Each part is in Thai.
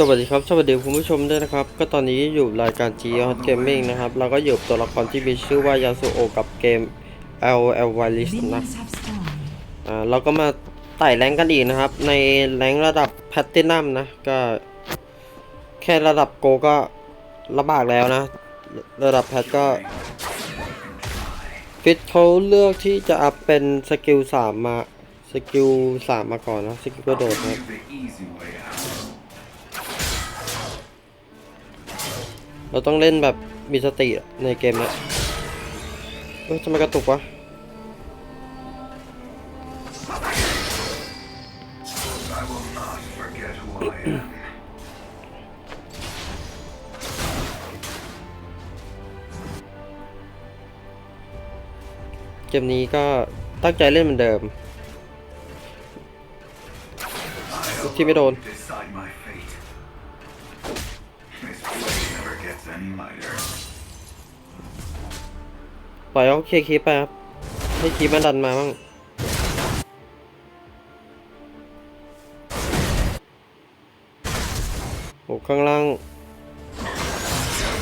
สวัสดีครับ สวัสดีคุณผู้ชมด้วยนะครับ ก็ตอนนี้อยู่รายการ G Hot Gaming นะครับ เราก็อยู่กับตัวละครที่มีชื่อว่ายาสุโอกับเกม L L w i l i s นะ Minions have spawned. อ่าเราก็มาไต่แรงกันอีกนะครับ ในแรงระดับแพ t ตินัมนะ ก็ แค่ระดับโกก็ลำบากแล้วนะ ระดับแพทก็ ฟิตเขาเลือกที่จะอัพเป็นสกิลสามมา สกิลสามมาก่อนนะ สกิลกระโดดนะ เราต้องเล่นแบบมีสติในเกมเนี้ยเฮ้ยทำไมกระตุกวะเกมนี้ก็ตั้งใจเล่นเหมือนเดิม ที่ไม่โดน gets any lighter. ปล่อยเขาเคลียร์คลิปไปครับ ให้คลิปมันดันมาบ้างโอ้ข้างล่าง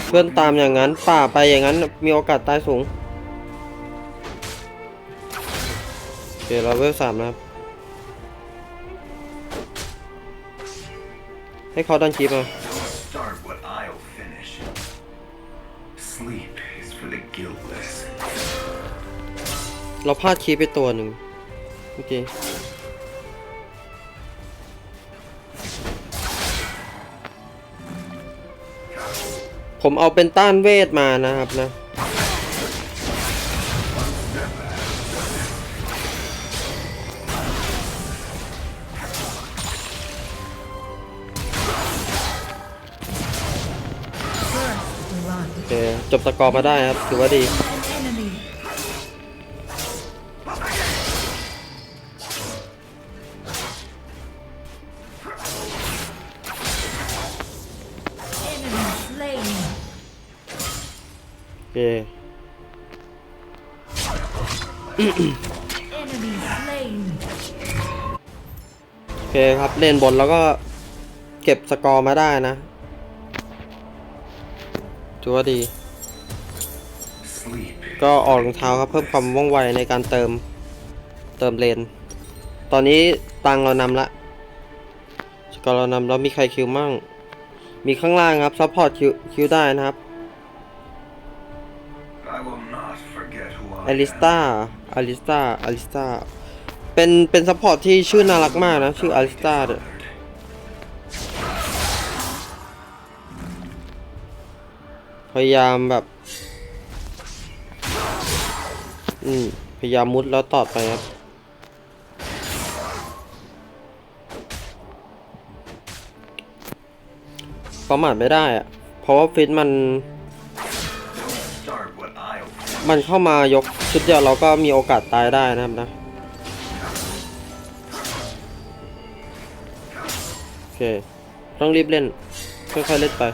เพื่อนตามอย่างนั้น ป่าไปอย่างนั้น มีโอกาสตายสูง โอเค เราเวลสามนะครับ ให้เขาดันคลิปมา Sleep is for the guiltless. เราพลาดคีย์ไปตัวหนึ่งโอเค ผมเอาเป็นต้านเวทมานะครับนะ บสกอร์มาได้ครับ ถือว่าดี โอเค โอเคครับ เล่นบนแล้วก็เก็บสกอร์มาได้นะถือว่าดี ก็ออกรองเท้าครับเพิ่มความว่องไวในการเติมเติมเลน ตอนนี้ตังเรานำละสกอร์เรานำแล้วมีใครคิวมั่ง มีข้างล่างครับซัพพอร์ตคิวคิวได้นะครับ I will not forget who I อลิสตาอลิสตาอลิสตาเป็นเป็นซัพพอร์ตที่ชื่อน่ารักมากนะ ชื่ออลิสตาเด้อพยายามแบบ อืมพยายามมุดแล้วตอดไปครับ ประมาทไม่ได้อะเพราะว่าฟิตมัน มันเข้ามายกชุดเดียวเราก็มีโอกาสตายได้นะครับนะ โอเค ต้องรีบเล่น ค่อยๆเล่นไป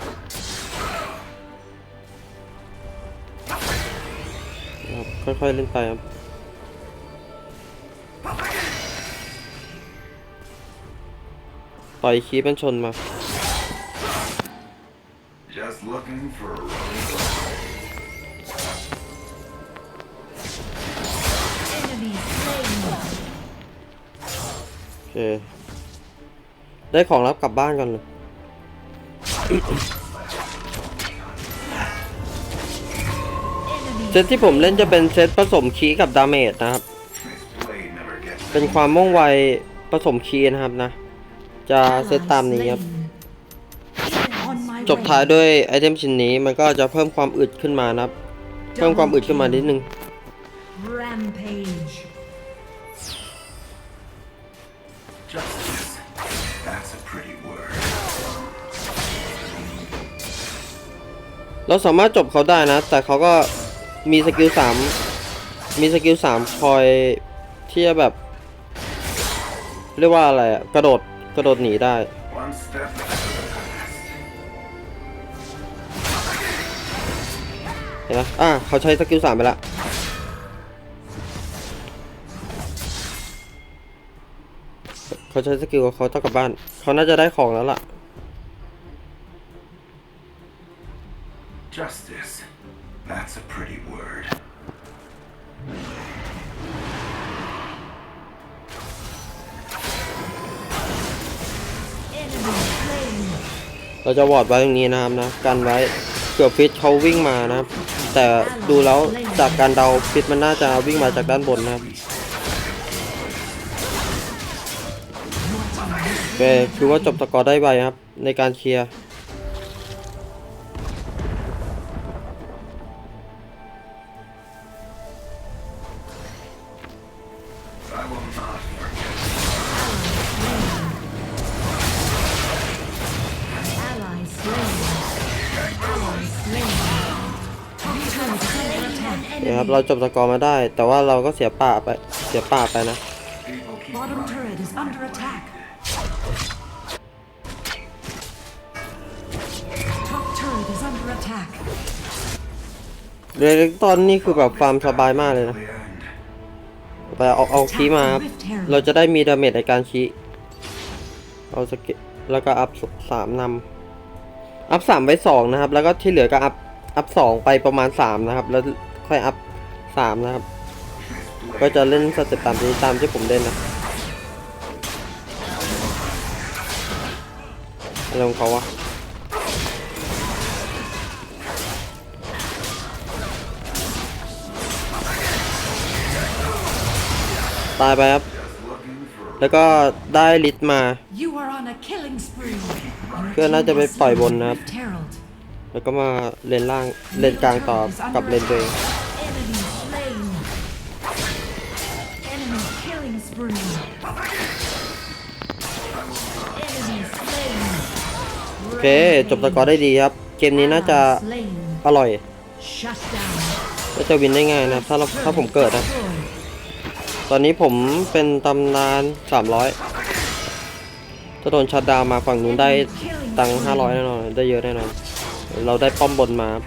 ครับค่อยๆเล่นไปครับปล่อยคีบมันชนมา Just looking for a rose. Enemy slain. โอเค ได้ของรับกลับบ้านก่อนเลย เซตที่ผมเล่นจะเป็นเซตผสมคีกับดาเมจนะครับ เป็นความว่องไวผสมคีนะครับนะ จะเซตตามนี้ครับ จบท้ายด้วยไอเทมชิ้นนี้มันก็จะเพิ่มความอึดขึ้นมานะครับ เพิ่มความอึดขึ้นมานิดนึง Rampage. justice. That's a pretty word. เราสามารถจบเขาได้นะ แต่เขาก็ มีสกิลสามมีสกิลสามคอยที่จะแบบ เรียกว่าอะไรกระโดดกระโดดหนีได้ เห็นไหมอะเขาใช้สกิลสามไปละเขาใช้สกิลของเขาต้องกลับบ้าน เขาน่าจะได้ของแล้วล่ะ justice That's a pretty word. เราจะวอร์ดไว้ตรงนี้นะครับนะกันไว้เผื่อฟิตเขาวิ่งมานะครับ แต่ดูแล้วจากการเดาฟิตมันน่าจะวิ่งมาจากด้านบนนะครับโอเคคือว่าจบสกอร์ได้ไวครับ ในการเคลียร์ เนี่ยครับ enemy. เราจบสกอร์มาได้ แต่ว่าเราก็เสียป่าไปเสียป่าไปนะ People keep Bottom running. turret is under attack. Top turret is under attack. เรเล็กตอนนี่คือแบบฟาร์มสบายมากเลยนะ We earned. ไปเอาเอาคีย์มาครับเราจะได้มีดาเมจในการคีย์เอาสกิลแล้วก็อัพสามนำอัพสามไปสองนะครับ แล้วก็ที่เหลือก็อัพอัพสองไปประมาณสามนะครับแล้ว ค่อยอัพสามนะครับ ก็จะเล่นสเต็ปตามนี้ตามที่ผมเล่นนะอะไรของเขาวะตายไปครับ แล้วก็ได้ลิทมา You are on a killing spree. Your เพื่อนน่า team จะไป has ปล่อยบน summoned นะครับ Rift Herald. แล้วก็มาเลนล่างเลนกลางต่อกับเลนตัวเอง เค จบสกอร์ได้ดีครับ เกมนี้น่าจะอร่อย Shut down. น่าจะวินได้ง่ายนะถ้าเราถ้าผมเกิดนะ ตอนนี้ผมเป็นตำนาน 300ถ้าโดนชัดดาวมาฝั่งนู้นได้ตังค์500แน่นอนได้เยอะแน่นอน เราได้ป้อมบนมาครับ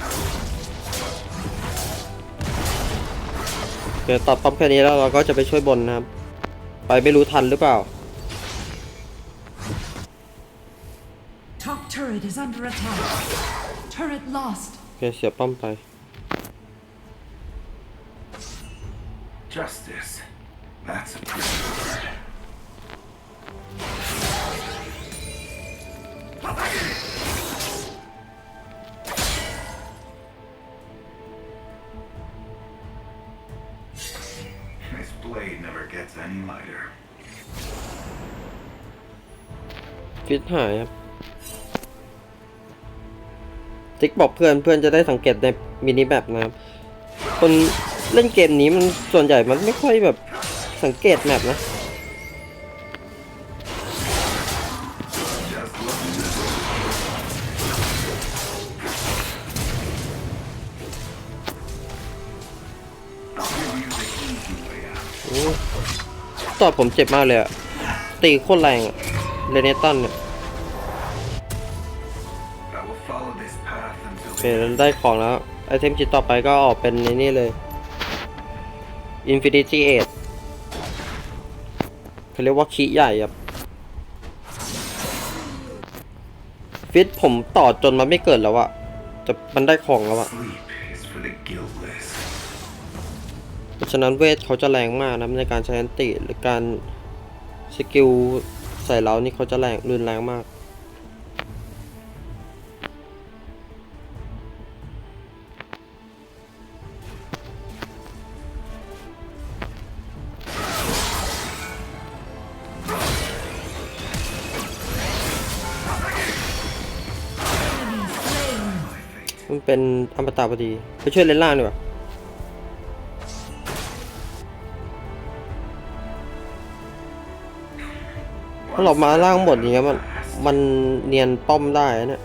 โอเคตอบป้อมแค่นี้แล้วเราก็จะไปช่วยบนนะครับ ไปไม่รู้ทันหรือเปล่า turret is under attack. Turret lost. โอเคเสียป้อมไป Justice. That's a pretty word. This blade never gets any lighter. ฟิต ติ๊กบอกเพื่อนเพื่อนจะได้สังเกตในมินิแมปนะครับคนเล่นเกมนี้มันส่วนใหญ่มันไม่ค่อยแบบสังเกตแมปนะโอ้ตอดผมเจ็บมากเลยอะตีโคตรแรงอะเรเนตันเนี่ย เคเราได้ของแล้ว ไอเทมชิ้นต่อไปก็ออกเป็นในนี่เลย Infinity e i g เขาเรียกว่าคีใหญ่ครับฟิตผมต่อจนมันไม่เกิดแล้วอะแต่มันได้ของแล้วอะเพราะฉะนั้นเวทเขาจะแรงมากนะในการใช้อันติหรือการสกิลใส่เรานี่เขาจะแรงรุนแรงมาก เป็นอมตะพอดี ไปช่วยเลนล่างดีกว่าถ้าเรามาล่างหมดอย่างเงี้ยมันมันเนียนป้อมได้นะเนี่ย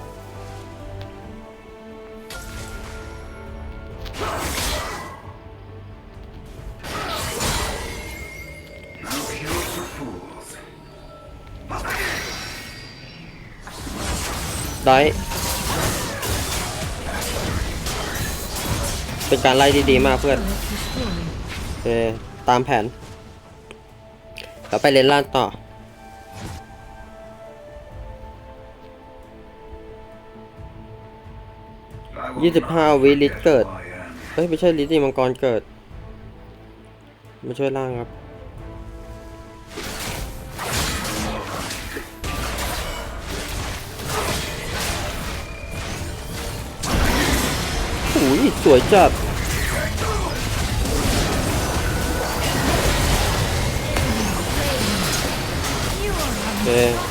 ได้ เป็นการไล่ที่ดีมากเพื่อน Destroyed. โอเคตามแผนแล้วไปเลนล่างต่อ ยี่สิบห้าวิลิตเกิด เฮ้ย ไม่ใช่ลิตนี่มังกรเกิด มาช่วยล่างครับ สวยจัด โอเค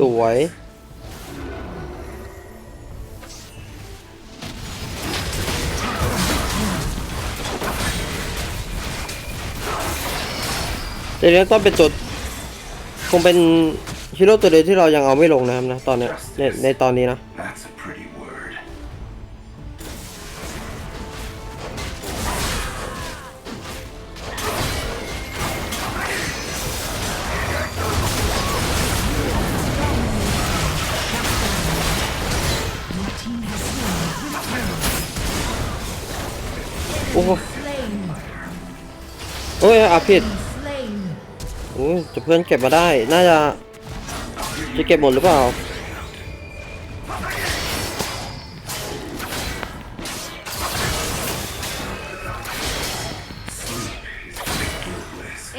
สวย เดี๋ยวนี้ต้องเป็นตัวคงเป็นฮีโร่ตัวเดียวที่เรายังเอาไม่ลงนะครับนะตอนเนี้ยในในตอนนี้นะ โอ้โห Slain. โอ้ยอาผิดโอ้ยจะเพื่อนเก็บมาได้ น่าจะ จะเก็บหมดหรือเปล่า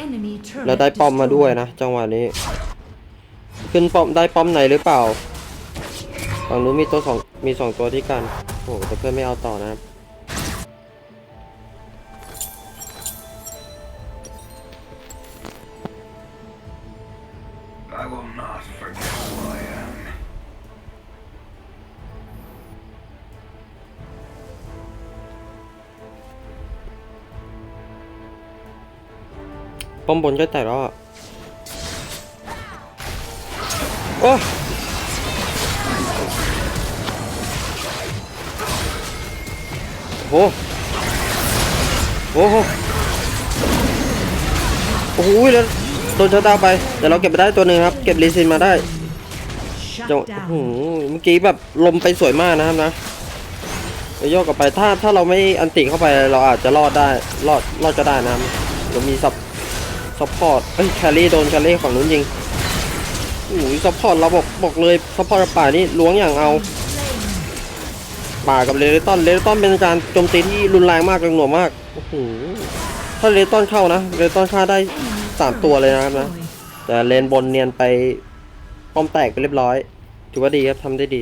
Enemy turret แล้วได้ป้อมมาด้วยนะ จังหวะนี้ ขึ้นป้อมได้ป้อมไหนหรือเปล่าฝั่งนู้นมีตัวสองมีสองตัวที่กัน โอ้แต่เพื่อนไม่เอาต่อนะครับ ป้อมบนก็แตกแล้วอะโอ้โหโอ้โหโอ้โหแล้วโดนชะตาไปแต่เราเก็บไปได้ตัวหนึ่งครับ เก็บรีซินมาได้จัง down. โอ้โหเมื่อกี้แบบลมไปสวยมากนะครับนะโยกกลับไปถ้าถ้าเราไม่อันติเข้าไปเราอาจจะรอดได้รอดรอดก็ได้นะครับเรามีซับ ซัพพอร์ตเอ้ยแครี่โดนแครี่ฝั่งนู้นยิงโอ้ยซัพพอร์ตเราบอกบอกเลยซัพพอร์ตป่านี่ล้วงอย่างเอาป่ากับเลเรตันเลเรตันเป็นการโจมตีที่รุนแรงมากหน่วงมากโอ้โหถ้าเลเรตันเข้านะเลเรตันฆ่าได้สามตัวเลยนะครับนะแต่เลนบนเนียนไปป้อมแตกไปเรียบร้อย ถือว่าดีครับทำได้ดี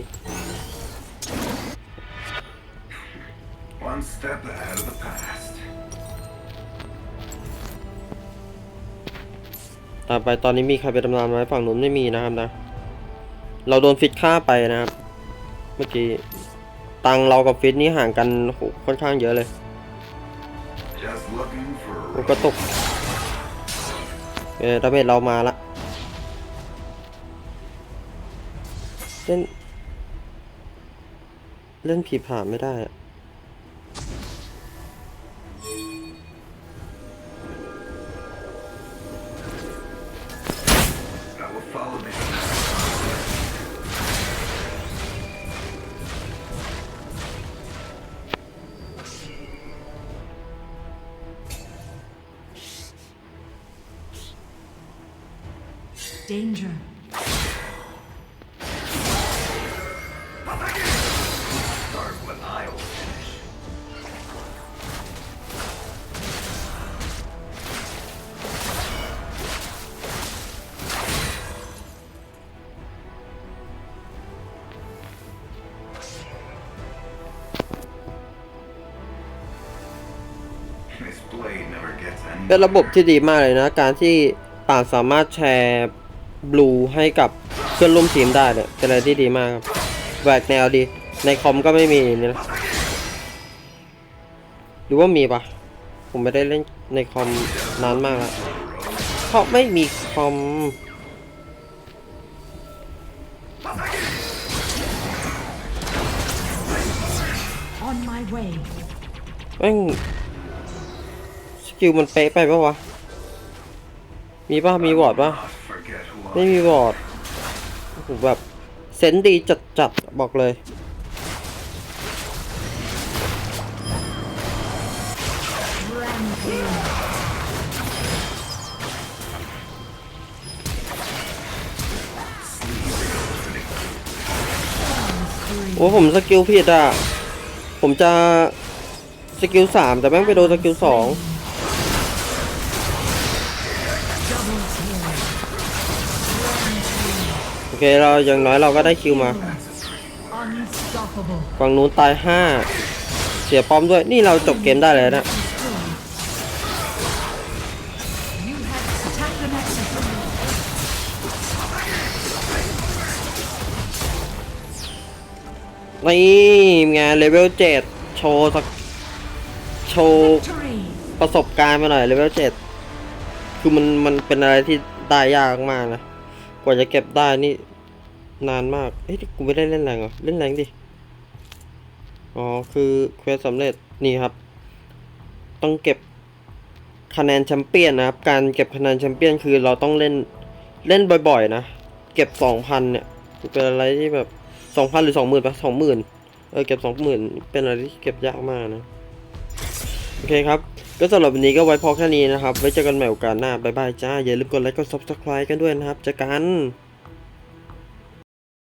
ตามไปตอนนี้มีใครไปตำนานไหมฝั่งนู้นไม่มีนะครับนะ เราโดนฟิตฆ่าไปนะครับ เมื่อกี้ตังเรากับฟิตนี่ห่างกันโหค่อนข้างเยอะเลย Just looking for โอ้กระตุกเออดาเมจเรามาละเล่น เล่นผีผ่านไม่ได้อะ Danger. Start what I'll finish. 'This blade never gets any เป็นระบบที่ดีมากเลยนะ การที่ป่านสามารถแชร์ บลูให้กับเพื่อนร่วมทีมได้เนี่ยเป็นอะไรที่ดีมากครับแหวกแนวดี ในคอมก็ไม่มีนี่นะหรือว่ามีปะผมไม่ได้เล่นในคอมนานมากแล้วเพราะไม่มีคอม On my way. แม่งสกิลมันเป๊ะไปปะวะ มีป่ะ มีวอร์ดป่ะ ไม่มีวอร์ดโอ้โหแบบเซนส์ดีจัดจัดๆบอกเลย โอ้ผมสกิลผิดอะ ผมจะสกิลสามแต่แม่งไปโดนสกิลสอง เคเราอย่างน้อยเราก็ได้คิวมาฝั่งนู้นตายห้าเสียป้อมด้วยนี่เราจบเกมได้เลยนะนี่ไงเลเวลเจ็ดโชว์สักโชว์ประสบการณ์มาหน่อยเลเวลเจ็ดคือมันมันเป็นอะไรที่ได้ยากมากนะ กว่าจะเก็บได้นี่ นานมาก เอ้ยกูไม่ได้เล่นแรงเหรอ เล่นแรงดิ อ๋อ คือเควสสำเร็จ นี่ครับ ต้องเก็บคะแนนแชมเปี้ยนนะครับ การเก็บคะแนนแชมเปี้ยนคือเราต้องเล่น เล่นบ่อยๆนะ เก็บสองพันเนี่ย เป็นอะไรที่แบบสองพันหรือสองหมื่นปะสองหมื่นเออ เก็บสองหมื่นเป็นอะไรที่เก็บยากมากนะ โอเคครับ ก็สำหรับวันนี้ก็ไว้พอแค่นี้นะครับ ไว้เจอกันใหม่โอกาสหน้า บ๊ายบายจ้า อย่าลืมกดไลค์ กด subscribe กันด้วยนะครับเจอกัน